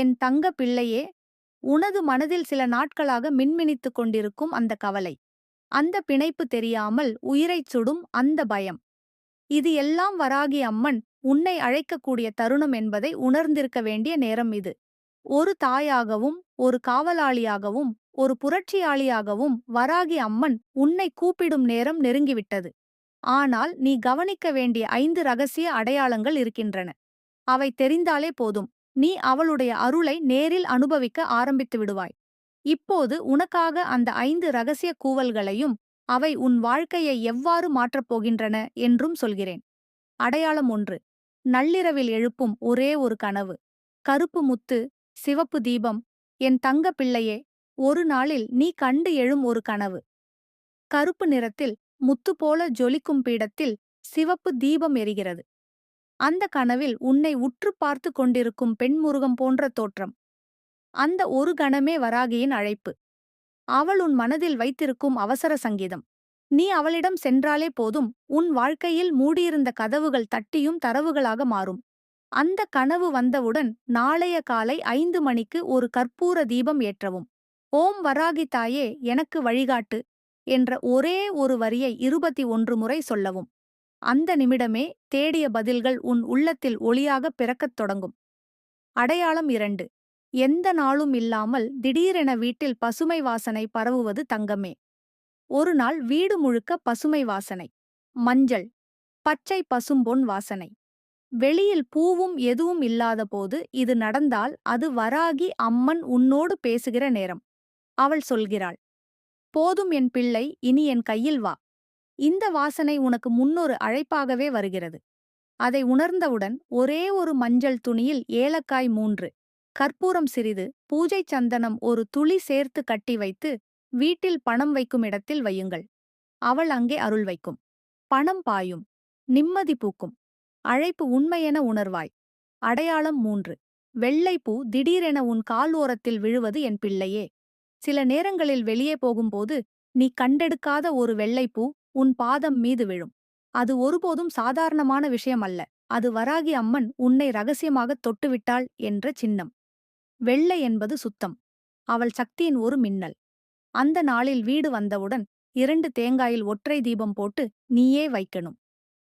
என் தங்க பிள்ளையே உனது மனதில் சில நாட்களாக மின்மினித்துக் கொண்டிருக்கும் அந்த கவலை. அந்த பிணைப்பு தெரியாமல் உயிரைச் சுடும் அந்த பயம். இது எல்லாம் வராகி அம்மன் உன்னை அழைக்கக்கூடிய தருணம் என்பதை உணர்ந்திருக்க வேண்டிய நேரம் இது. ஒரு தாயாகவும் ஒரு காவலாளியாகவும் ஒரு புரட்சியாளியாகவும் வராகி அம்மன் உன்னை கூப்பிடும் நேரம் நெருங்கிவிட்டது. ஆனால் நீ கவனிக்க வேண்டிய ஐந்து ரகசிய அடையாளங்கள் இருக்கின்றன. அவை தெரிந்தாலே போதும். நீ அவளுடைய அருளை நேரில் அனுபவிக்க ஆரம்பித்து விடுவாய். இப்போது உனக்காக அந்த ஐந்து ரகசிய கூவல்களையும் அவை உன் வாழ்க்கையை எவ்வாறு மாற்றப் போகின்றன என்றும் சொல்கிறேன். அடையாளம் ஒன்று. நள்ளிரவில் எழுப்பும் ஒரே ஒரு கனவு. கருப்பு முத்து சிவப்பு தீபம் என் தங்க பிள்ளையே ஒரு நாளில் நீ கண்டு எழும் ஒரு கனவு. கருப்பு நிறத்தில் முத்து போல ஜொலிக்கும் பீடத்தில் சிவப்பு தீபம் எரிகிறது. அந்த கனவில் உன்னை உற்று பார்த்து கொண்டிருக்கும் பெண்முருகம் போன்ற தோற்றம். அந்த ஒரு கணமே வராகியின் அழைப்பு. அவள் உன் மனதில் வைத்திருக்கும் அவசர சங்கீதம். நீ அவளிடம் சென்றாலே போதும் உன் வாழ்க்கையில் மூடியிருந்த கதவுகள் தட்டியும் தரவுகளாக மாறும். அந்த கனவு வந்தவுடன் நாளைய காலை ஐந்து மணிக்கு ஒரு கற்பூர தீபம் ஏற்றவும். ஓம் வராகி தாயே எனக்கு வழிகாட்டு என்ற ஒரே ஒரு வரியை இருபத்தி ஒன்று முறை சொல்லவும். அந்த நிமிடமே தேடிய பதில்கள் உன் உள்ளத்தில் ஒளியாகப் பிறக்கத் தொடங்கும். அடையாளம் இரண்டு. எந்த நாளும் இல்லாமல் திடீரென வீட்டில் பசுமை வாசனை பரவுவது தங்கமே. ஒரு நாள் வீடு முழுக்க பசுமை வாசனை. மஞ்சள். பச்சை பசும்பொன் வாசனை. வெளியில் பூவும் எதுவும் இல்லாதபோது இது நடந்தால் அது வராகி அம்மன் உன்னோடு பேசுகிற நேரம். அவள் சொல்கிறாள் போதும் என் பிள்ளை இனி என் கையில் வா. இந்த வாசனை உனக்கு முன்னொரு அழைப்பாகவே வருகிறது. அதை உணர்ந்தவுடன் ஒரே ஒரு மஞ்சள் துணியில் ஏலக்காய் மூன்று கற்பூரம் சிறிது பூஜை சந்தனம் ஒரு துளி சேர்த்து கட்டி வைத்து வீட்டில் பணம் வைக்கும் இடத்தில் வையுங்கள். அவள் அங்கே அருள் வைக்கும். பணம் பாயும். நிம்மதி பூக்கும். அழைப்பு உண்மையென உணர்வாய். அடையாளம் மூன்று வெள்ளைப்பூ திடீரென உன் கால் ஓரத்தில் விழுவது என் பிள்ளையே. சில நேரங்களில் வெளியே போகும்போது நீ கண்டெடுக்காத ஒரு வெள்ளைப்பூ உன் பாதம் மீது விழும். அது ஒருபோதும் சாதாரணமான விஷயம் அல்ல. அது வராகி அம்மன் உன்னை ரகசியமாக தொட்டுவிட்டாள் என்ற சின்னம். வெள்ளை என்பது சுத்தம். அவள் சக்தியின் ஒரு மின்னல். அந்த நாளில் வீடு வந்தவுடன் இரண்டு தேங்காயில் ஒற்றை தீபம் போட்டு நீயே வைக்கணும்.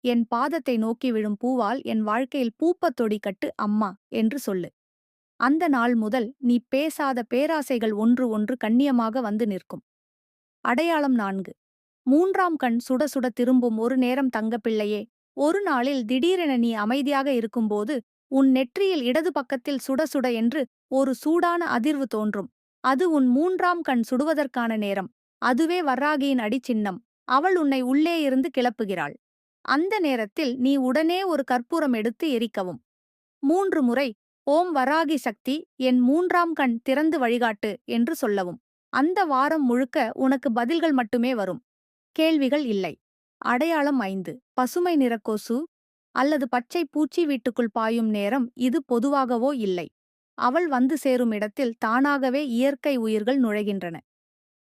என் பாதத்தை நோக்கி விழும் பூவால் என் வாழ்க்கையில் பூப்பத் தொடி கட்டு அம்மா என்று சொல்லு. அந்த நாள் முதல் நீ பேசாத பேராசைகள் ஒன்று ஒன்று கண்ணியமாக வந்து நிற்கும். அடையாளம் நான்கு. மூன்றாம் கண் சுட சுட திரும்பும் ஒரு நேரம் தங்கப்பிள்ளையே. ஒரு நாளில் திடீரென நீ அமைதியாக இருக்கும்போது உன் நெற்றியில் இடது பக்கத்தில் சுட சுட என்று ஒரு சூடான அதிர்வு தோன்றும். அது உன் மூன்றாம் கண் சுடுவதற்கான நேரம். அதுவே வர்ராகியின் அடிச்சின்னம். அவள் உன்னை உள்ளே இருந்து கிளப்புகிறாள். அந்த நேரத்தில் நீ உடனே ஒரு கற்பூரம் எடுத்து எரிக்கவும். மூன்று முறை ஓம் வராகி சக்தி என் மூன்றாம் கண் திறந்து வழிகாட்டு என்று சொல்லவும். அந்த வாரம் முழுக்க உனக்கு பதில்கள் மட்டுமே வரும். கேள்விகள் இல்லை. அடையாளம் ஐந்து. பசுமை நிற கொசு அல்லது பச்சை பூச்சி வீட்டுக்குள் பாயும் நேரம் இது பொதுவாகவோ இல்லை. அவள் வந்து சேரும் இடத்தில் தானாகவே இயற்கை உயிர்கள் நுழைகின்றன.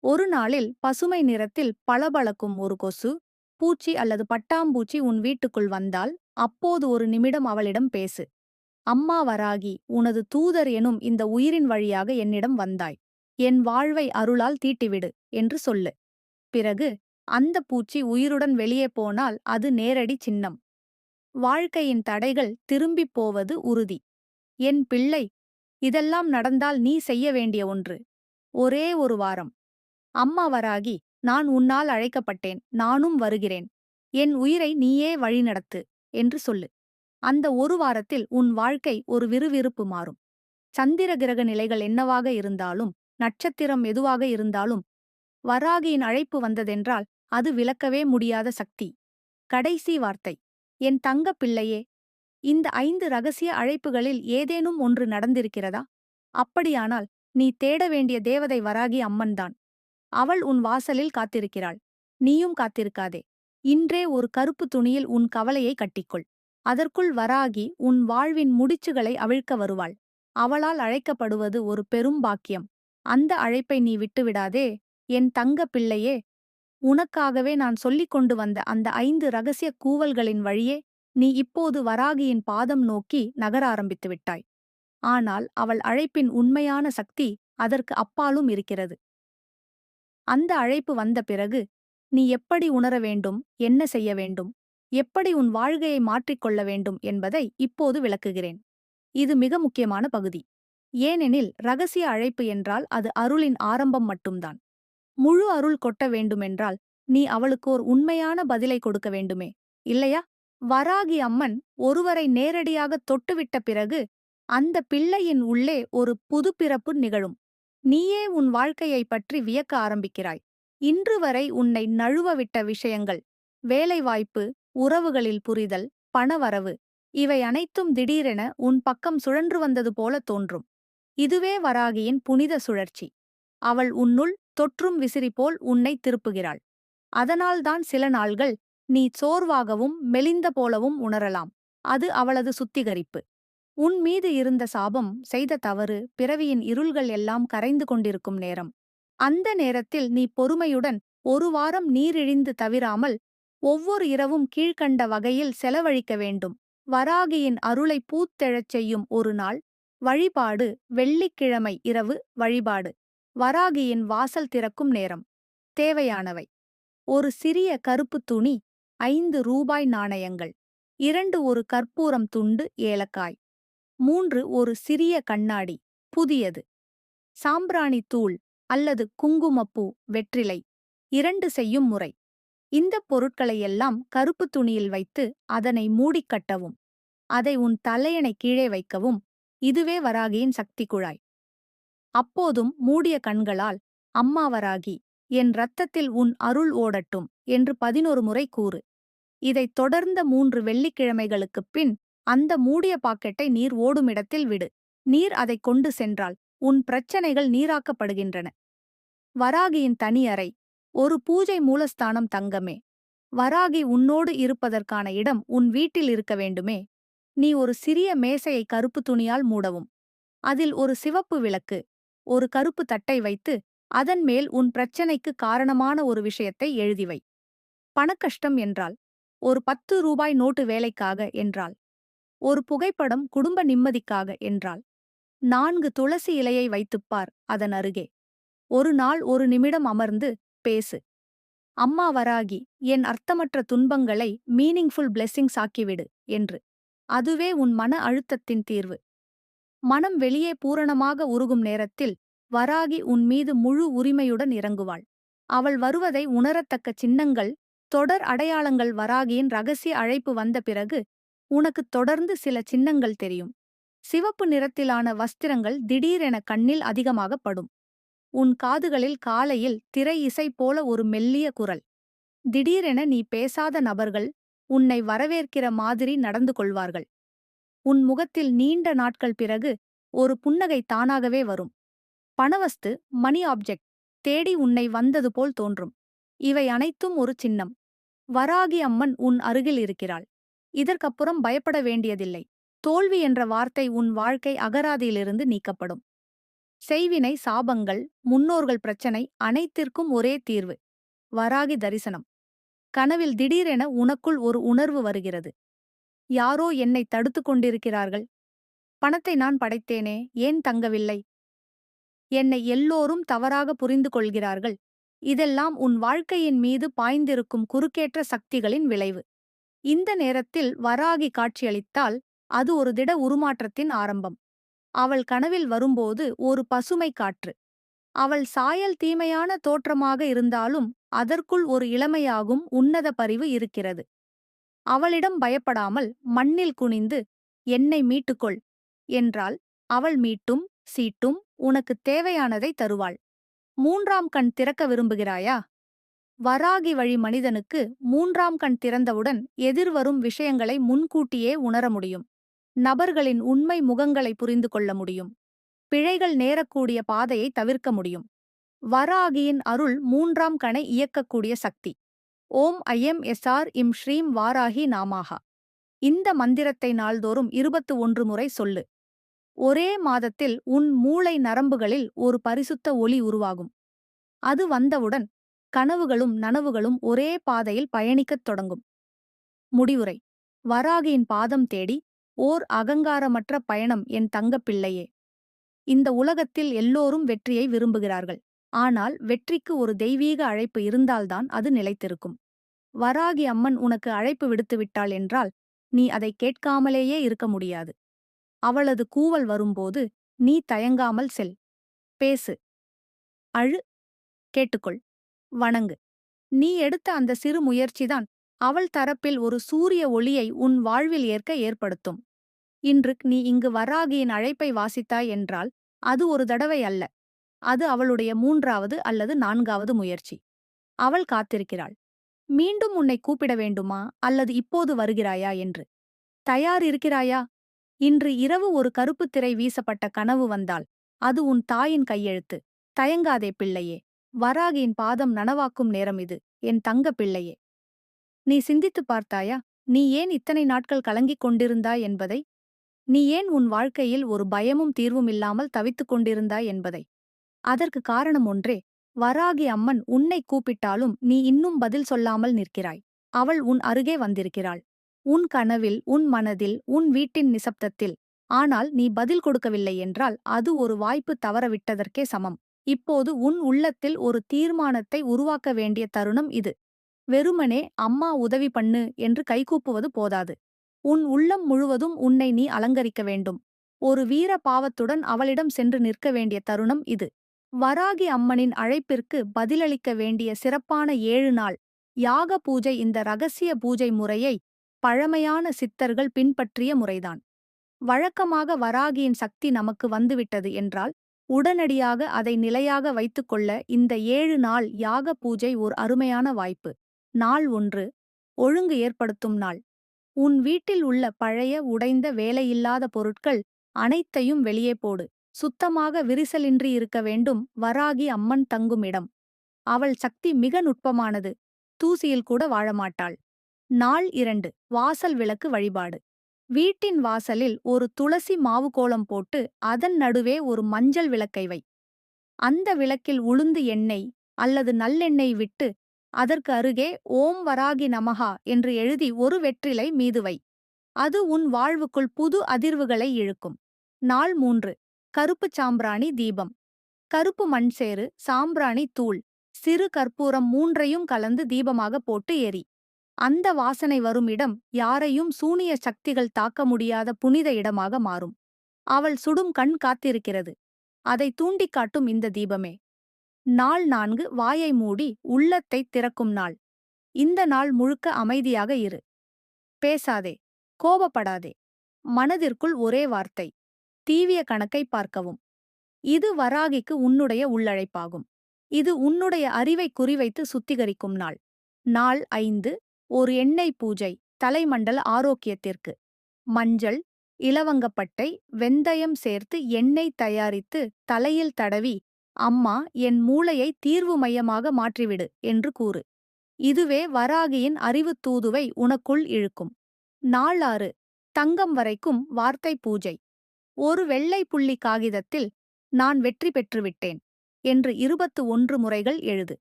ஒரு நாளில் பசுமை நிறத்தில் பளபளக்கும் ஒரு கொசு பூச்சி அல்லது பட்டாம்பூச்சி உன் வீட்டுக்குள் வந்தால் அப்போது ஒரு நிமிடம் அவளிடம் பேசு. அம்மா வராகி உனது தூதர் எனும் இந்த உயிரின் வழியாக என்னிடம் வந்தாய். என் வாழ்வை அருளால் தீட்டிவிடு என்று சொல்லு. பிறகு அந்த பூச்சி உயிருடன் வெளியே போனால் அது நேரடி சின்னம். வாழ்க்கையின் தடைகள் திரும்பிப் போவது உறுதி. என் பிள்ளை இதெல்லாம் நடந்தால் நீ செய்ய வேண்டிய ஒன்று. ஒரே ஒரு வாரம். அம்மா வராகி நான் உன்னால் அழைக்கப்பட்டேன். நானும் வருகிறேன். என் உயிரை நீயே வழிநடத்து என்று சொல்லு. அந்த ஒரு வாரத்தில் உன் வாழ்க்கை ஒரு விறுவிறுப்பு மாறும். சந்திர கிரக நிலைகள் என்னவாக இருந்தாலும் நட்சத்திரம் எதுவாக இருந்தாலும் வராகியின் அழைப்பு வந்ததென்றால் அது விளக்கவே முடியாத சக்தி. கடைசி வார்த்தை என் தங்க பிள்ளையே இந்த ஐந்து ரகசிய அழைப்புகளில் ஏதேனும் ஒன்று நடந்திருக்கிறதா? அப்படியானால் நீ தேட வேண்டிய தேவதை வராகி அம்மன்தான் அவள் உன் வாசலில் காத்திருக்கிறாள். நீயும் காத்திருக்காதே. இன்றே ஒரு கருப்பு துணியில் உன் கவலையை கட்டிக்கொள். அதற்குள் வராகி உன் வாழ்வின் முடிச்சுகளை அவிழ்க்க வருவாள். அவளால் அழைக்கப்படுவது ஒரு பெரும் பாக்கியம். அந்த அழைப்பை நீ விட்டுவிடாதே. என் தங்க பிள்ளையே உனக்காகவே நான் சொல்லிக் கொண்டு வந்த அந்த ஐந்து ரகசிய கூவல்களின் வழியே நீ இப்போது வராகியின் பாதம் நோக்கி நகர ஆரம்பித்து விட்டாய். ஆனால் அவள் அழைப்பின் உண்மையான சக்தி அதற்கு அப்பாலும் இருக்கிறது. அந்த அழைப்பு வந்த பிறகு நீ எப்படி உணர வேண்டும்? என்ன செய்ய வேண்டும்? எப்படி உன் வாழ்கையை மாற்றிக்கொள்ள வேண்டும்? என்பதை இப்போது விளக்குகிறேன். இது மிக முக்கியமான பகுதி. ஏனெனில் ரகசிய அழைப்பு என்றால் அது அருளின் ஆரம்பம் மட்டும்தான். முழு அருள் கொட்ட வேண்டுமென்றால் நீ அவளுக்கு ஓர் உண்மையான பதிலை கொடுக்க வேண்டுமே. இல்லையா? வராகி அம்மன் ஒருவரை நேரடியாக தொட்டுவிட்ட பிறகு அந்த பிள்ளையின் உள்ளே ஒரு புதுப்பிறப்பு நிகழும். நீயே உன் வாழ்க்கையைப் பற்றி வியக்க ஆரம்பிக்கிறாய். இன்று வரை உன்னை நழுவவிட்ட விஷயங்கள் வேலைவாய்ப்பு உறவுகளில் புரிதல் பணவரவு இவை அனைத்தும் திடீரென உன் பக்கம் சுழன்று வந்தது போல தோன்றும். இதுவே வராகியின் புனித சுழற்சி. அவள் உன்னுள் தொற்றும் விசிறிபோல் உன்னை திருப்புகிறாள். அதனால்தான் சில நாள்கள் நீ சோர்வாகவும் மெலிந்த போலவும் உணரலாம். அது அவளது சுத்திகரிப்பு. உன் மீது இருந்த சாபம் செய்த தவறு பிறவியின் இருள்கள் எல்லாம் கரைந்து கொண்டிருக்கும் நேரம். அந்த நேரத்தில் நீ பொறுமையுடன் ஒரு வாரம் நீரிழிந்து தவிராமல் ஒவ்வொரு இரவும் கீழ்க்கண்ட வகையில் செலவழிக்க வேண்டும். வராகியின் அருளை பூத்தெழச் செய்யும் ஒரு நாள். வழிபாடு வெள்ளிக்கிழமை இரவு வழிபாடு. வராகியின் வாசல் திறக்கும் நேரம். தேவையானவை. ஒரு சிறிய கருப்பு துணி ஐந்து ரூபாய் நாணயங்கள் இரண்டு ஒரு கற்பூரம் துண்டு ஏலக்காய் மூன்று ஒரு சிறிய கண்ணாடி புதியது. சாம்பிராணி தூள் அல்லது குங்குமப்பூ வெற்றிலை இரண்டு செய்யும் முறை. இந்த பொருட்களையெல்லாம் கருப்பு துணியில் வைத்து அதனை மூடிக்கட்டவும் அதை உன் தலையணை கீழே வைக்கவும் இதுவே வராகியின் சக்தி குழாய். அப்போதும் மூடிய கண்களால் அம்மா வராகி என் ரத்தத்தில் உன் அருள் ஓடட்டும் என்று பதினொரு முறை கூறு. இதைத் தொடர்ந்த மூன்று வெள்ளிக்கிழமைகளுக்குப் பின் அந்த மூடிய பாக்கெட்டை நீர் ஓடுமிடத்தில் விடு. நீர் அதைக் கொண்டு சென்றால் உன் பிரச்சனைகள் நீராக்கப்படுகின்றன. வராகியின் தனி அறை ஒரு பூஜை மூலஸ்தானம் தங்கமே. வராகி உன்னோடு இருப்பதற்கான இடம் உன் வீட்டில் இருக்க வேண்டுமே. நீ ஒரு சிறிய மேசையை கருப்பு துணியால் மூடவும். அதில் ஒரு சிவப்பு விளக்கு. ஒரு கருப்பு தட்டை வைத்து அதன் மேல் உன் பிரச்சனைக்கு காரணமான ஒரு விஷயத்தை எழுதிவை பணக்கஷ்டம் என்றால் ஒரு பத்து ரூபாய் நோட்டு வேலைக்காக என்றால் ஒரு புகைப்படம் குடும்ப நிம்மதிக்காக என்றால் நான்கு துளசி இலையை வைத்துப்பார் அதன் அருகே. ஒரு நாள் ஒரு நிமிடம் அமர்ந்து பேசு. அம்மா வராகி என் அர்த்தமற்ற துன்பங்களை மீனிங்ஃபுல் பிளெஸ்ஸிங்ஸ் ஆக்கிவிடு என்று. அதுவே உன் மன அழுத்தத்தின் தீர்வு. மனம் வெளியே பூரணமாக உருகும் நேரத்தில் வராகி உன் மீது முழு உரிமையுடன் இறங்குவாள். அவள் வருவதை உணரத்தக்க சின்னங்கள் தொடர் அடையாளங்கள் வராகியின் ரகசிய அழைப்பு வந்த பிறகு உனக்கு தொடர்ந்து சில சின்னங்கள் தெரியும். சிவப்பு நிறத்திலான வஸ்திரங்கள் திடீரென கண்ணில் அதிகமாக படும். உன் காதுகளில் காலையில் திரை இசை போல ஒரு மெல்லிய குரல். திடீரென நீ பேசாத நபர்கள் உன்னை வரவேற்கிற மாதிரி நடந்து கொள்வார்கள். உன் முகத்தில் நீண்ட நாட்கள் பிறகு ஒரு புன்னகை தானாகவே வரும். பணவஸ்து மணி ஆப்ஜெக்ட் தேடி உன்னை வந்தது போல் தோன்றும். இவை அனைத்தும் ஒரு சின்னம். வராகி அம்மன் உன் அருகில் இருக்கிறாள். இதற்கப்புறம் பயப்பட வேண்டியதில்லை. தோல்வி என்ற வார்த்தை உன் வாழ்க்கை அகராதியிலிருந்து நீக்கப்படும். செய்வினை சாபங்கள் முன்னோர்கள் பிரச்சனை அனைத்திற்கும் ஒரே தீர்வு. வராகி தரிசனம். கனவில் திடீரென உனக்குள் ஒரு உணர்வு வருகிறது. யாரோ என்னை தடுத்துக் கொண்டிருக்கிறார்கள். பணத்தை நான் படைத்தேனே ஏன் தங்கவில்லை? என்னை எல்லோரும் தவறாக புரிந்து கொள்கிறார்கள். இதெல்லாம் உன் வாழ்க்கையின் மீது பாய்ந்திருக்கும் குறுக்கேற்ற சக்திகளின் விளைவு. இந்த நேரத்தில் வராகி காட்சியளித்தால் அது ஒரு திட உருமாற்றத்தின் ஆரம்பம். அவள் கனவில் வரும்போது ஒரு பசுமை காற்று. அவள் சாயல் தீமையான தோற்றமாக இருந்தாலும் அதற்குள் ஒரு இளமையாகும் உன்னத பரிவு இருக்கிறது. அவளிடம் பயப்படாமல் மண்ணில் குனிந்து என்னை மீட்டுக்கொள் என்றால் அவள் மீட்டும் சீட்டும் உனக்குத் தேவையானதை தருவாள். மூன்றாம் கண் திறக்க விரும்புகிறாயா? வராகி வழி மனிதனுக்கு மூன்றாம் கண் திறந்தவுடன் எதிர்வரும் விஷயங்களை முன்கூட்டியே உணர முடியும். நபர்களின் உண்மை முகங்களை புரிந்து கொள்ள முடியும். பிழைகள் நேரக்கூடிய பாதையை தவிர்க்க முடியும். வராகியின் அருள் மூன்றாம் கணை இயக்கக்கூடிய சக்தி. ஓம் ஐயம் எஸ்ஆர் இம் ஸ்ரீம் வாராகி நாமாகா. இந்த மந்திரத்தை நாள்தோறும் இருபத்து ஒன்று முறை சொல்லு. ஒரே மாதத்தில் உன் மூளை நரம்புகளில் ஒரு பரிசுத்த ஒளி உருவாகும். அது வந்தவுடன் கனவுகளும் நனவுகளும் ஒரே பாதையில் பயணிக்கத் தொடங்கும். முடிவுரை. வராகியின் பாதம் தேடி ஓர் அகங்காரமற்ற பயணம் என் தங்கப் பிள்ளையே. இந்த உலகத்தில் எல்லோரும் வெற்றியை விரும்புகிறார்கள். ஆனால் வெற்றிக்கு ஒரு தெய்வீக அழைப்பு இருந்தால்தான் அது நிலைத்திருக்கும். வராகி அம்மன் உனக்கு அழைப்பு விடுத்துவிட்டாள் என்றால் நீ அதை கேட்காமலேயே இருக்க முடியாது. அவளது கூவல் வரும்போது நீ தயங்காமல் செல். பேசு. அழு. கேட்டுக்கொள். வணங்கு. நீ எடுத்த அந்த சிறு முயற்சிதான் அவள் தரப்பில் ஒரு சூரிய ஒளியை உன் வாழ்வில் ஏற்க ஏற்படுத்தும். இன்று நீ இங்கு வராகியின் அழைப்பை வாசித்தாய் என்றால் அது ஒரு தடவை அல்ல. அது அவளுடைய மூன்றாவது அல்லது நான்காவது முயற்சி. அவள் காத்திருக்கிறாள். மீண்டும் உன்னை கூப்பிட வேண்டுமா? அல்லது இப்போது வருகிறாயா? என்று. தயார் இருக்கிறாயா? இன்று இரவு ஒரு கருப்புத் திரை வீசப்பட்ட கனவு வந்தால் அது உன் தாயின் கையெழுத்து. தயங்காதே பிள்ளையே. வராகியின் பாதம் நனவாக்கும் நேரம் இது. என் தங்க பிள்ளையே. நீ சிந்தித்துப் பார்த்தாயா? நீ ஏன் இத்தனை நாட்கள் கலங்கிக் கொண்டிருந்தாய் என்பதை? நீ ஏன் உன் வாழ்க்கையில் ஒரு பயமும் தீர்வும் இல்லாமல் தவித்துக் கொண்டிருந்தாய் என்பதை? அதற்கு காரணம் ஒன்றே வராகி அம்மன் உன்னை கூப்பிட்டாலும் நீ இன்னும் பதில் சொல்லாமல் நிற்கிறாய். அவள் உன் அருகே வந்திருக்கிறாள். உன் கனவில் உன் மனதில் உன் வீட்டின் நிசப்தத்தில். ஆனால் நீ பதில் கொடுக்கவில்லை என்றால் அது ஒரு வாய்ப்பு தவறவிட்டதற்கே சமம். இப்போது உன் உள்ளத்தில் ஒரு தீர்மானத்தை உருவாக்க வேண்டிய தருணம் இது. வெறுமனே அம்மா உதவி பண்ணு என்று கைகூப்புவது போதாது. உன் உள்ளம் முழுவதும் உன்னை நீ அலங்கரிக்க வேண்டும். ஒரு வீர பாவத்துடன் அவளிடம் சென்று நிற்க வேண்டிய தருணம் இது. வராகி அம்மனின் அழைப்பிற்கு பதிலளிக்க வேண்டிய சிறப்பான ஏழு நாள். யாக பூஜை இந்த ரகசிய பூஜை முறையை பழமையான சித்தர்கள் பின்பற்றிய முறைதான். வழக்கமாக வராகியின் சக்தி நமக்கு வந்துவிட்டது என்றால் உடனடியாக அதை நிலையாக வைத்துக்கொள்ள இந்த ஏழு நாள் யாக பூஜை ஓர் அருமையான வாய்ப்பு. நாள் ஒன்று ஒழுங்கு ஏற்படுத்தும் நாள். உன் வீட்டில் உள்ள பழைய உடைந்த வேலையில்லாத பொருட்கள் அனைத்தையும் வெளியே போடு. சுத்தமாக விரிசலின்றி இருக்க வேண்டும் வராகி அம்மன் தங்கும் இடம் அவள் சக்தி மிக நுட்பமானது. தூசியில் கூட வாழமாட்டாள். நாள் இரண்டு வாசல் விளக்கு வழிபாடு. வீட்டின் வாசலில் ஒரு துளசி மாவு கோலம் போட்டு அதன் நடுவே ஒரு மஞ்சள் விளக்கை வை. அந்த விளக்கில் உளுந்து எண்ணெய் அல்லது நல்லெண்ணெய் விட்டு அதற்கு அருகே ஓம் வராகி நமகா என்று எழுதி ஒரு வெற்றிலை மீது வை. அது உன் வாழ்வுக்குள் புது அதிர்வுகளை இழுக்கும். நாள் மூன்று கருப்பு சாம்பிராணி தீபம். கருப்பு மண்சேறு சாம்பிராணி தூள். சிறு கற்பூரம் மூன்றையும் கலந்து தீபமாக போட்டு எரி. அந்த வாசனை வரும் இடம் யாரையும் சூனிய சக்திகள் தாக்க முடியாத புனித இடமாக மாறும். அவள் சுடும் கண் காத்திருக்கிறது. அதை தூண்டிக்காட்டும் இந்த தீபமே. நாள் நான்கு வாயை மூடி உள்ளத்தைத் திறக்கும் நாள். இந்த நாள் முழுக்க அமைதியாக இரு. பேசாதே. கோபப்படாதே. மனதிற்குள் ஒரே வார்த்தை. தீவிய கணக்கை பார்க்கவும். இது வராகிக்கு உன்னுடைய உள்ளழைப்பாகும். இது உன்னுடைய அறிவை குறிவைத்து சுத்திகரிக்கும் நாள். நாள் ஐந்து ஒரு எண்ணெய் பூஜை தலைமண்டல ஆரோக்கியத்திற்கு. மஞ்சள் இலவங்கப்பட்டை வெந்தயம் சேர்த்து எண்ணெய் தயாரித்து தலையில் தடவி அம்மா என் மூளையை தீர்வு மையமாக மாற்றிவிடு என்று கூறு. இதுவே வராகியின் அறிவுத் தூதுவை உனக்குள் இழுக்கும். நாளாறு தங்கம் வரைக்கும் வார்த்தை பூஜை. ஒரு வெள்ளை புள்ளி காகிதத்தில் நான் வெற்றி பெற்றுவிட்டேன் என்று இருபத்து ஒன்று முறைகள் எழுது.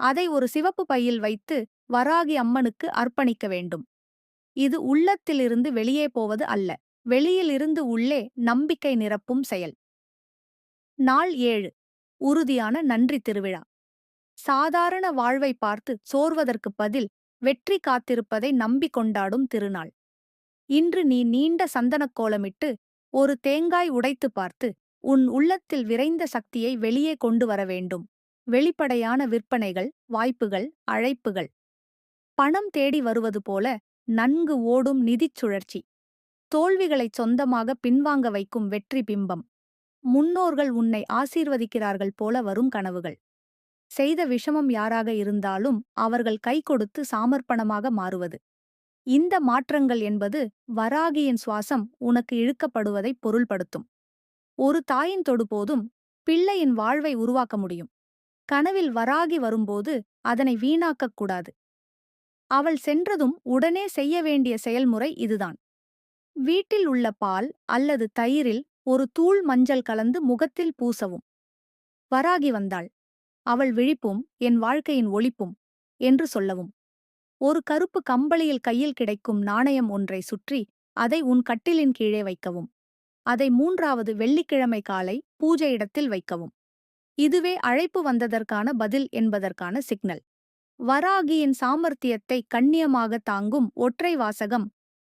அதை ஒரு சிவப்பு பையில் வைத்து வராகி அம்மனுக்கு அர்ப்பணிக்க வேண்டும். இது உள்ளத்திலிருந்து வெளியே போவது அல்ல வெளியிலிருந்து உள்ளே நம்பிக்கை நிரப்பும் செயல். நாள் ஏழு. உறுதியான நன்றி திருவிழா. சாதாரண வாழ்வை பார்த்து சோர்வதற்குப் பதில் வெற்றி காத்திருப்பதை நம்பிக் கொண்டாடும் திருநாள். இன்று நீ நீண்ட சந்தனக் கோலமிட்டு ஒரு தேங்காய் உடைத்து பார்த்து உன் உள்ளத்தில் விரைந்த சக்தியை வெளியே கொண்டு வர வேண்டும். வெளிப்படையான விற்பனைகள் வாய்ப்புகள் அழைப்புகள். பணம் தேடி வருவது போல நன்கு ஓடும் நிதிச் சுழற்சி. தோல்விகளைச் சொந்தமாக பின்வாங்க வைக்கும் வெற்றி பிம்பம். முன்னோர்கள் உன்னை ஆசீர்வதிக்கிறார்கள் போல வரும் கனவுகள். செய்த விஷமம் யாராக இருந்தாலும் அவர்கள் கை கொடுத்து சாமர்ப்பணமாக மாறுவது. இந்த மாற்றங்கள் என்பது வராகியின் சுவாசம் உனக்கு இழுக்கப்படுவதை பொருள்படுத்தும். ஒரு தாயின் தொடுபோதும் பிள்ளையின் வாழ்வை உருவாக்க முடியும். கனவில் வராகி வரும்போது அதனை வீணாக்கக் கூடாது. அவள் சென்றதும் உடனே செய்ய வேண்டிய செயல்முறை இதுதான். வீட்டில் உள்ள பால் அல்லது தயிரில் ஒரு தூள் மஞ்சள் கலந்து முகத்தில் பூசவும். வராகி வந்தாள். அவள் விழிப்பும் என் வாழ்க்கையின் ஒளிப்பும் என்று சொல்லவும். ஒரு கருப்பு கம்பளியில் கையில் கிடைக்கும் நாணயம் ஒன்றை சுற்றி அதை உன் கட்டிலின் கீழே வைக்கவும். அதை மூன்றாவது வெள்ளிக்கிழமை காலை பூஜை இடத்தில் வைக்கவும். இதுவே அழைப்பு வந்ததற்கான பதில் என்பதற்கான சிக்னல். வராகியின் சாமர்த்தியத்தை கண்ணியமாக தாங்கும் ஒற்றை வாசகம்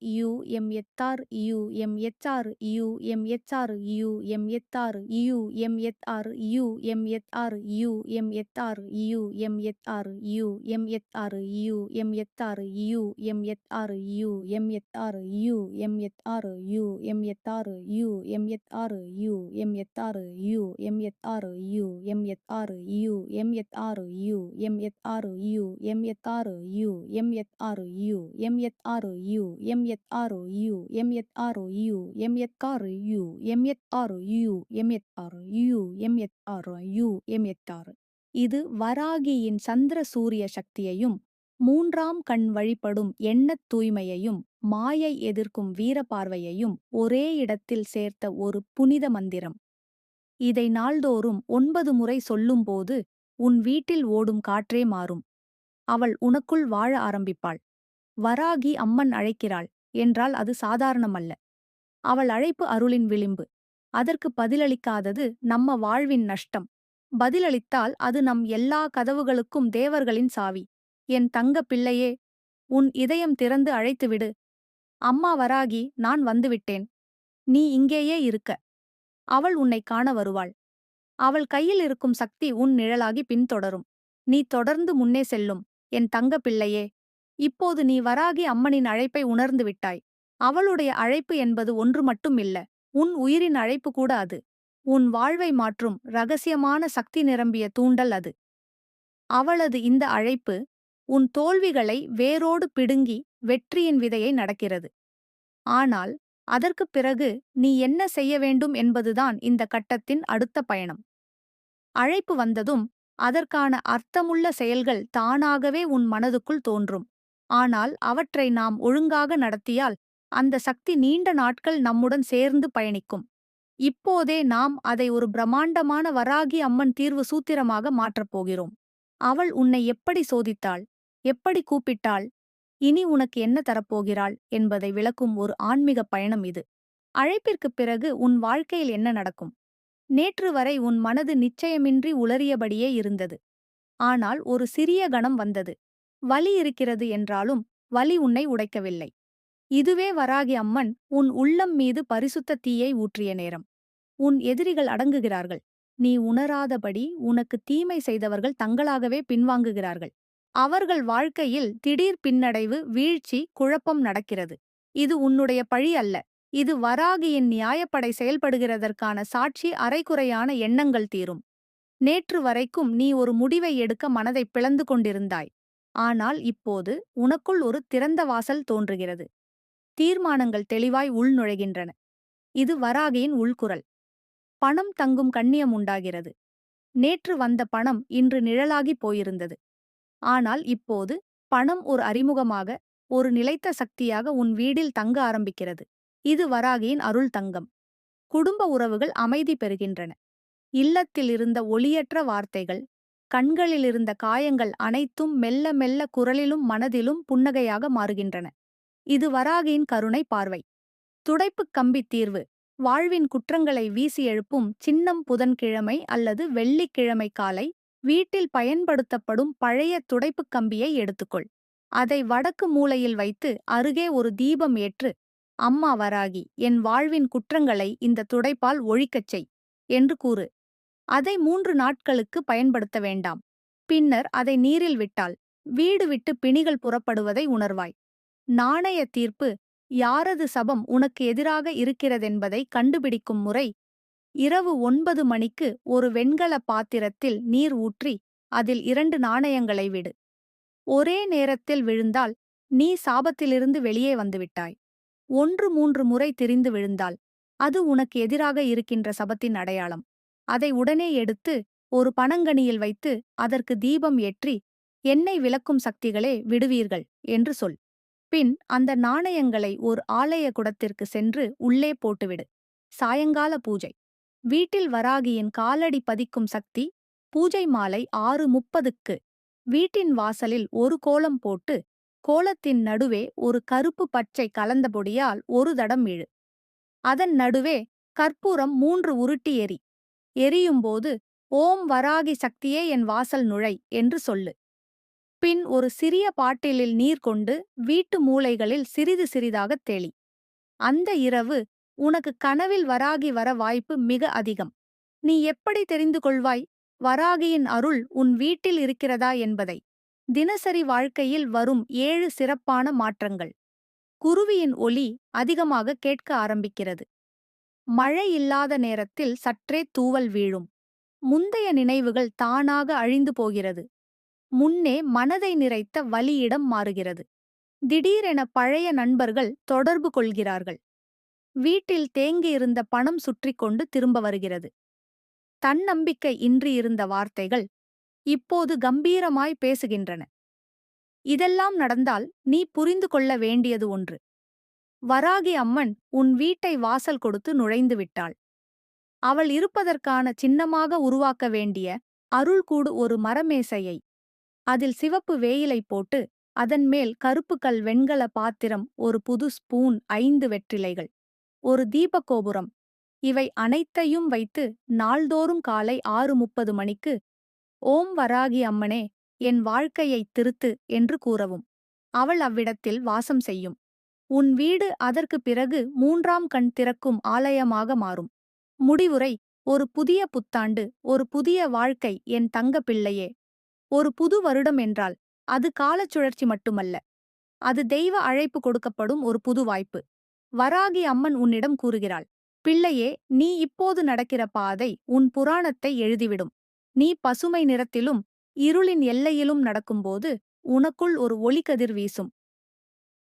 யு எம் எத்தார் யு எம் எச்ஆர் யு எம் எச்ஆர் யு எம் எத்தார் யு எம் எத்தார் யு எம் எத்தார் யு எம் எத்தார் யு எம் எத்தார் யு எம் எத்தார் யு எம் எத்தார் யு எம் எத்தார் யு எம் எத்தார் யு எம் எத்தார் யு எம் எத்தார் யு எம் எத்தார் யு எம் எத்தார் யு எம் எத்தார் யு எம் எத்தார் யு எம் எத்தார் யு எம் எத்தார் யு எம் எத் யு எம் எத் யு எம் எத் யு எம் எத் ஆறு யு எம் எத் ஆறு யு எம் எத் ஆறு யு எம் எத் ஆறு இது வராகியின் சந்திர சூரிய சக்தியையும் மூன்றாம் கண் வழிபடும் எண்ணத் தூய்மையையும் மாயை எதிர்க்கும் வீரபார்வையையும் ஒரே இடத்தில் சேர்த்த ஒரு புனித மந்திரம். இதை நாள்தோறும் ஒன்பது முறை சொல்லும்போது உன் வீட்டில் ஓடும் காற்றே மாறும். அவள் உனக்குள் வாழ ஆரம்பிப்பாள். வராகி அம்மன் அழைக்கிறாள். என்றால் அது சாதாரணமல்ல. அவள் அழைப்பு அருளின் விளிம்பு. அதற்கு பதிலளிக்காதது நம்ம வாழ்வின் நஷ்டம். பதிலளித்தால் அது நம் எல்லா கதவுகளுக்கும் தேவர்களின் சாவி. என் தங்க பிள்ளையே உன் இதயம் திறந்து அழைத்துவிடு. அம்மா வராகி நான் வந்துவிட்டேன். நீ இங்கேயே இருக்க. அவள் உன்னை காண வருவாள். அவள் கையில் இருக்கும் சக்தி உன் நிழலாகி பின்தொடரும். நீ தொடர்ந்து முன்னே செல்லும். என் தங்க பிள்ளையே இப்போது நீ வராகி அம்மனின் அழைப்பை உணர்ந்து விட்டாய். அவளுடைய அழைப்பு என்பது ஒன்று மட்டும் இல்ல உன் உயிரின் அழைப்பு கூட அது. உன் வாழ்வை மாற்றும் ரகசியமான சக்தி நிரம்பிய தூண்டல் அது. அவளது இந்த அழைப்பு உன் தோல்விகளை வேரோடு பிடுங்கி வெற்றியின் விதையை நடக்கிறது. ஆனால் அதற்குப் பிறகு நீ என்ன செய்ய வேண்டும் என்பதுதான் இந்த கட்டத்தின் அடுத்த பயணம். அழைப்பு வந்ததும் அதற்கான அர்த்தமுள்ள செயல்கள் தானாகவே உன் மனதுக்குள் தோன்றும். ஆனால் அவற்றை நாம் ஒழுங்காக நடத்தியால் அந்த சக்தி நீண்ட நாட்கள் நம்முடன் சேர்ந்து பயணிக்கும். இப்போதே நாம் அதை ஒரு பிரம்மாண்டமான வராகி அம்மன் தீர்வு சூத்திரமாக மாற்றப் போகிறோம். அவள் உன்னை எப்படி சோதித்தாள்? எப்படி கூப்பிட்டாள்? இனி உனக்கு என்ன தரப்போகிறாள்? என்பதை விளக்கும் ஒரு ஆன்மீக பயணம் இது. அழைப்பிற்குப் பிறகு உன் வாழ்க்கையில் என்ன நடக்கும்? நேற்று வரை உன் மனது நிச்சயமின்றி உளறியபடியே இருந்தது. ஆனால் ஒரு சிறிய கணம் வந்தது. வலி இருக்கிறது என்றாலும் வலி உன்னை உடைக்கவில்லை. இதுவே வராகி அம்மன் உன் உள்ளம் மீது பரிசுத்த தீயை ஊற்றிய நேரம். உன் எதிரிகள் அடங்குகிறார்கள். நீ உணராதபடி உனக்கு தீமை செய்தவர்கள் தங்களாகவே பின்வாங்குகிறார்கள். அவர்கள் வாழ்க்கையில் திடீர் பின்னடைவு வீழ்ச்சி குழப்பம் நடக்கிறது. இது உன்னுடைய பழி அல்ல. இது வராகியின் நியாயப்படை செயல்படுகிறதற்கான சாட்சி அரைக்குறையான எண்ணங்கள் தீரும். நேற்று வரைக்கும் நீ ஒரு முடிவை எடுக்க மனதை பிளந்து கொண்டிருந்தாய். ஆனால் இப்போது உனக்குள் ஒரு திறந்த வாசல் தோன்றுகிறது. தீர்மானங்கள் தெளிவாய் உள்நுழைகின்றன இது வராகியின் உள்குரல். பணம் தங்கும் கண்ணியம் உண்டாகிறது. நேற்று வந்த பணம் இன்று நிழலாகி போயிருந்தது. ஆனால் இப்போது பணம் ஒரு அறிமுகமாக ஒரு நிலைத்த சக்தியாக உன் வீடில் தங்க ஆரம்பிக்கிறது. இது வராகியின் அருள் தங்கம். குடும்ப உறவுகள் அமைதி பெறுகின்றன. இல்லத்தில் இருந்த ஒளியற்ற வார்த்தைகள் கண்களிலிருந்த காயங்கள் அனைத்தும் மெல்ல மெல்ல குரலிலும் மனதிலும் புன்னகையாக மாறுகின்றன. இது வராகியின் கருணை பார்வை. துடைப்புக் கம்பி தீர்வு. வாழ்வின் குற்றங்களை வீசி எழுப்பும் சின்னம் புதன்கிழமை அல்லது வெள்ளிக்கிழமை காலை வீட்டில் பயன்படுத்தப்படும் பழைய துடைப்புக் கம்பியை எடுத்துக்கொள். அதை வடக்கு மூலையில் வைத்து அருகே ஒரு தீபம் ஏற்று அம்மா வராகி என் வாழ்வின் குற்றங்களை இந்த துடைப்பால் ஒழிக்கச் செய் என்று கூறு. அதை மூன்று நாட்களுக்கு பயன்படுத்த வேண்டாம். பின்னர் அதை நீரில் விட்டால் வீடு விட்டு பிணிகள் புறப்படுவதை உணர்வாய். நாணய தீர்ப்பு யாரது சபம் உனக்கு எதிராக இருக்கிறதென்பதை கண்டுபிடிக்கும் முறை இரவு ஒன்பது மணிக்கு ஒரு வெண்கல பாத்திரத்தில் நீர் ஊற்றி அதில் இரண்டு நாணயங்களை விடு. ஒரே நேரத்தில் விழுந்தால் நீ சாபத்திலிருந்து வெளியே வந்துவிட்டாய். ஒன்று மூன்று முறை திரிந்து விழுந்தால் அது உனக்கு எதிராக இருக்கின்ற சபத்தின் அடையாளம். அதை உடனே எடுத்து ஒரு பனங்கனியில் வைத்து அதற்கு தீபம் ஏற்றி என்னை விளக்கும் சக்திகளே விடுவீர்கள் என்று சொல். பின் அந்த நாணயங்களை ஓர் ஆலய குடத்திற்கு சென்று உள்ளே போட்டுவிடு. சாயங்கால பூஜை. வீட்டில் வராகியின் காலடி பதிக்கும் சக்தி பூஜை மாலை ஆறு முப்பதுக்கு. வீட்டின் வாசலில் ஒரு கோலம் போட்டு கோலத்தின் நடுவே ஒரு கருப்பு பச்சை கலந்தபொடியால் ஒரு தடம் இழு. அதன் நடுவே கற்பூரம் மூன்று உருட்டி எரி எரியும்போது ஓம் வராகி சக்தியே என் வாசல் நுழை என்று சொல்லு. பின் ஒரு சிறிய பாட்டிலில் நீர் கொண்டு வீட்டு மூலைகளில் சிறிது சிறிதாகத் தெளி. அந்த இரவு உனக்கு கனவில் வராகி வர வாய்ப்பு மிக அதிகம். நீ எப்படி தெரிந்து கொள்வாய்? வராகியின் அருள் உன் வீட்டில் இருக்கிறதா என்பதை. தினசரி வாழ்க்கையில் வரும் ஏழு சிறப்பான மாற்றங்கள். குருவியின் ஒலி அதிகமாக கேட்க ஆரம்பிக்கிறது. மழை இல்லாத நேரத்தில் சற்றே தூவல் வீழும். முந்தைய நினைவுகள் தானாக அழிந்து போகிறது. முன்னே மனதை நிறைத்த வலியிடம் மாறுகிறது. திடீரென பழைய நண்பர்கள் தொடர்பு கொள்கிறார்கள். வீட்டில் தேங்கியிருந்த பணம் சுற்றி கொண்டு திரும்ப வருகிறது. தன்னம்பிக்கை இன்றியிருந்த வார்த்தைகள் இப்போது கம்பீரமாய் பேசுகின்றன. இதெல்லாம் நடந்தால் நீ புரிந்து கொள்ள வேண்டியது ஒன்று. வராகி அம்மன் உன் வீட்டை வாசல் கொடுத்து நுழைந்து விட்டாள். அவள் இருப்பதற்கான சின்னமாக உருவாக்க வேண்டிய அருள்கூடு ஒரு மரமேசையை. அதில் சிவப்பு வேயிலை போட்டு அதன் மேல் கல் வெண்கல பாத்திரம் ஒரு புது ஸ்பூன் ஐந்து வெற்றிலைகள் ஒரு தீபகோபுரம் இவை அனைத்தையும் வைத்து நாள்தோறும் காலை ஆறு முப்பது மணிக்கு ஓம் வராகி அம்மனே என் வாழ்க்கையைத் திருத்து என்று கூறவும். அவள் அவ்விடத்தில் வாசம் செய்யும். உன் வீடு அதற்குப் பிறகு மூன்றாம் கண் திறக்கும் ஆலயமாக மாறும். முடிவுரை ஒரு புதிய புத்தாண்டு ஒரு புதிய வாழ்க்கை என் தங்க பிள்ளையே. ஒரு புது வருடம் என்றால் அது காலச்சுழற்சி மட்டுமல்ல. அது தெய்வ அழைப்பு கொடுக்கப்படும் ஒரு புது வாய்ப்பு. வராகி அம்மன் உன்னிடம் கூறுகிறாள் பிள்ளையே நீ இப்போது நடக்கிற பாதை உன் புராணத்தை எழுதிவிடும். நீ பசுமை நிறத்திலும் இருளின் எல்லையிலும் நடக்கும்போது உனக்குள் ஒரு ஒளிக்கதிர் வீசும்.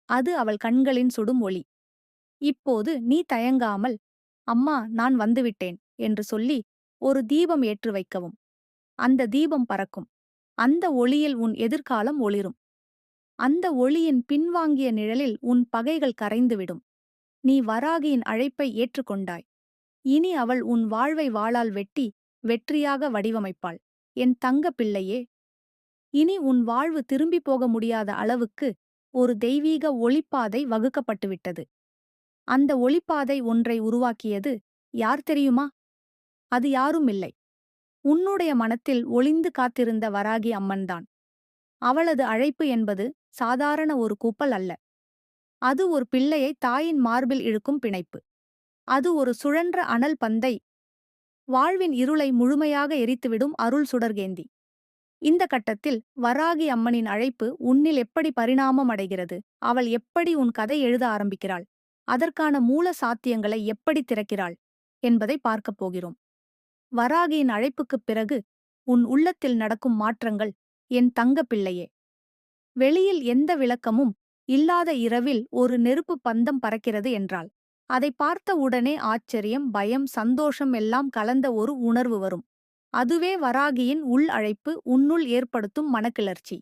அது அவள் கண்களின் சுடும் ஒளி. இப்போது நீ தயங்காமல் அம்மா நான் வந்துவிட்டேன் என்று சொல்லி ஒரு தீபம் ஏற்று வைக்கவும். அந்த தீபம் பறக்கும். அந்த ஒளியில் உன் எதிர்காலம் ஒளிரும். அந்த ஒளியின் பின்வாங்கிய நிழலில் உன் பகைகள் கரைந்துவிடும். நீ வராகியின் அழைப்பை ஏற்றுக்கொண்டாய். இனி அவள் உன் வாழ்வை வாளால் வெட்டி வெற்றியாக வடிவமைப்பாள். என் தங்க பிள்ளையே இனி உன் வாழ்வு திரும்பி போக முடியாத அளவுக்கு ஒரு தெய்வீக ஒளிப்பாதை வகுக்கப்பட்டுவிட்டது அந்த ஒளிப்பாதை ஒன்றை உருவாக்கியது யார் தெரியுமா? அது யாரும் இல்லை. உன்னுடைய மனத்தில் ஒளிந்து காத்திருந்த வராகி அம்மன்தான் அவளது அழைப்பு என்பது சாதாரண ஒரு கூப்பல் அல்ல. அது ஒரு பிள்ளையை தாயின் மார்பில் இழுக்கும் பிணைப்பு. அது ஒரு சுழன்ற அனல் பந்தை வாழ்வின் இருளை முழுமையாக எரித்துவிடும் அருள் சுடர்கேந்தி. இந்த கட்டத்தில் வராகி அம்மனின் அழைப்பு உன்னில் எப்படி பரிணாமம் அடைகிறது? அவள் எப்படி உன் கதை எழுத ஆரம்பிக்கிறாள்? அதற்கான மூல சாத்தியங்களை எப்படி திறக்கிறாள்? என்பதை பார்க்கப் போகிறோம். வராகியின் அழைப்புக்குப் பிறகு உன் உள்ளத்தில் நடக்கும் மாற்றங்கள் என் தங்க பிள்ளையே. வெளியில் எந்த விளக்கமும் இல்லாத இரவில் ஒரு நெருப்பு பந்தம் பறக்கிறது என்றாள். அதை பார்த்த உடனே ஆச்சரியம் பயம் சந்தோஷம் எல்லாம் கலந்த ஒரு உணர்வு வரும். அதுவே வராகியின் உள் அழைப்பு உன்னுள் ஏற்படுத்தும் மனக்கிளர்ச்சி.